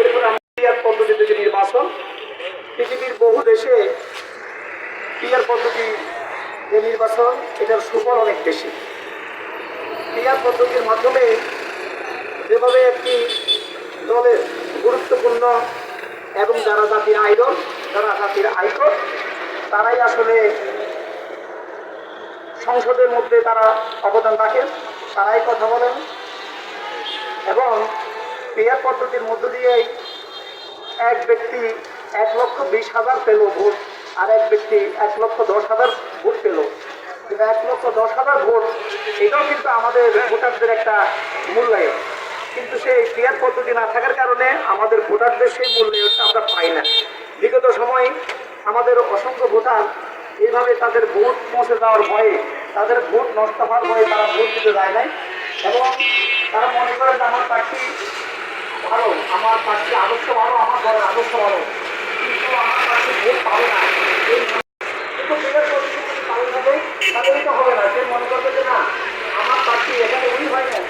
এরপর পিয়ার পদ্ধতিতে যে নির্বাচন। পৃথিবীর বহু দেশে পিয়ার পদ্ধতি যে নির্বাচন, এটার সুফল অনেক বেশি। পিয়ার পদ্ধতির মাধ্যমে যেভাবে একটি গুরুত্বপূর্ণ এবং যারা জাতির আইডল, যারা জাতির আইকন তারাই আসলে সংসদের মধ্যে তারা অবদান রাখেন, তারাই কথা বলেন। এবং পেয়ার পদ্ধতির মধ্য দিয়েই এক ব্যক্তি এক লক্ষ বিশ হাজার পেল ভোট আর এক ব্যক্তি এক লক্ষ দশ হাজার ভোট পেল। কিন্তু এক লক্ষ দশ হাজার ভোট, এটাও কিন্তু আমাদের ভোটারদের একটা মূল্যায়ন। কিন্তু সেই পেয়ার পদ্ধতি না থাকার কারণে আমাদের ভোটারদের সেই মূল্যায়নটা আমরা পাই না। বিগত সময়ে আমাদের অসংখ্য ভোটার এইভাবে তাদের ভোট পৌঁছে যাওয়ার ভয়ে, তাদের ভোট নষ্ট হওয়ার ভয়ে তারা ভোট দিতে যায় নাই। এবং তারা মনে করে যে আমার ভালো আমার প্রার্থী আদর্শ ভালো, আমার দলের আদর্শ ভালো। কিন্তু আমার প্রার্থী ভোট পাবে না। কিন্তু যদি পালন হবে তাহলে এটা হবে না। সে মনে করবে যে না, আমার প্রার্থী এখানে উনি হয় না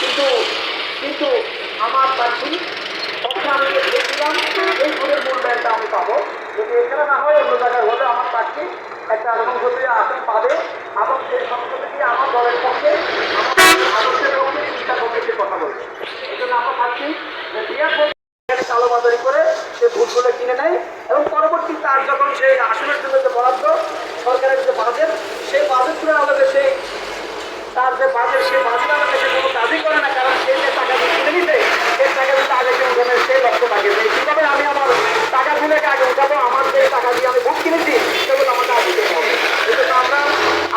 কিন্তু কিন্তু আমার পক্ষে আমি দিলাম, এই ভোটের মূল্যায়নটা আমি পাবো। যদি এখানে না হয়, অন্য জায়গায় হলে আমার প্রার্থী একটা সংসদীয় আসন পাবে। এবং সেই সংসদে আমার দলের পক্ষে আমার আদর্শের পক্ষে চিন্তা পক্ষে সে কথা বলবে এই জন্য আমরা পাচ্ছি যে বিয়ার এখানে কালোবাজারি করে সে ভোটগুলো কিনে নেয় এবং পরবর্তী তার যখন সেই আসনের জন্য যে বরাদ্দ সরকারের যে বাজেট সেই বাজেটগুলো আমাদের সেই তার যে বাজেট সেই বাজেট আমাদের সে কোনো কাজই করে না, কারণ সে যে টাকা কিনে নিতে, সেই টাকা দিতে আগে সে উঠানে সেই লক্ষ্য থাকে যে কীভাবে আমি আমার টাকা দিলে আগে উঠাবো? আমার যে টাকা দিয়ে আমি ভোট কিনেছি, সেগুলো আমাকে আগে দিতে হবে। জন্য আমরা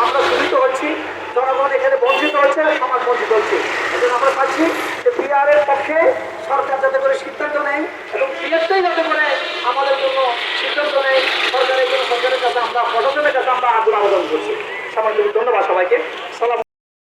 আমরা শোষিত হচ্ছি। জনগণ এখানে বঞ্চিত হচ্ছে, সমাজ বঞ্চিত হচ্ছে। এই জন্য আমরা পাচ্ছি যে পক্ষে সরকার যাতে করে সিদ্ধান্ত নেয় এবং বিএসটাই যাতে করে আমাদের জন্য সিদ্ধান্ত নেয়, সরকারের জন্য সরকারের কাছে আমরা, প্রশাসনের কাছে আমরা আগ্রহ আবেদন করছি। সমাজ ধন্যবাদ সবাইকে। সালাম